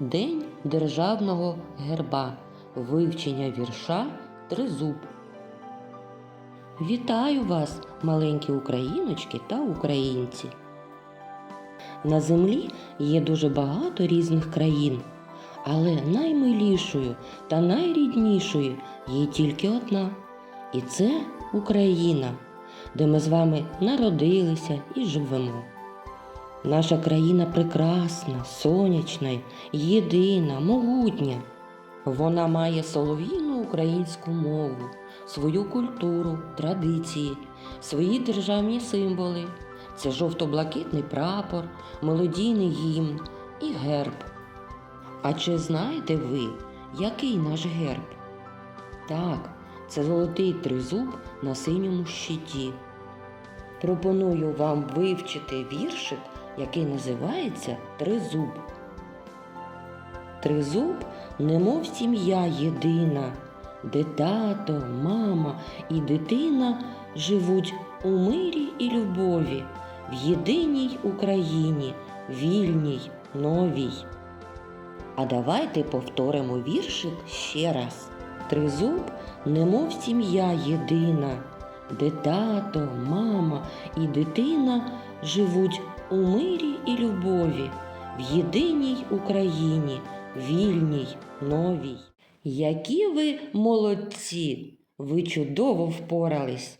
День державного герба, вивчення вірша Тризуб. Вітаю вас, маленькі україночки та українці. На землі є дуже багато різних країн, але наймилішою та найріднішою є тільки одна. І це Україна, де ми з вами народилися і живемо. Наша країна прекрасна, сонячна, єдина, могутня. Вона має солов'їну українську мову, свою культуру, традиції, свої державні символи. Це жовто-блакитний прапор, мелодійний гімн і герб. А чи знаєте ви, який наш герб? Так, це золотий тризуб на синьому щиті. Пропоную вам вивчити віршик, який називається Тризуб. Тризуб, немов сім'я єдина, де тато, мама і дитина живуть у мирі і любові, в єдиній Україні, вільній, новій. А давайте повторимо віршик ще раз. Тризуб, немов сім'я єдина, де тато, мама і дитина живуть у мирі і любові, в єдиній Україні, вільній, новій. Які ви молодці! Ви чудово впорались!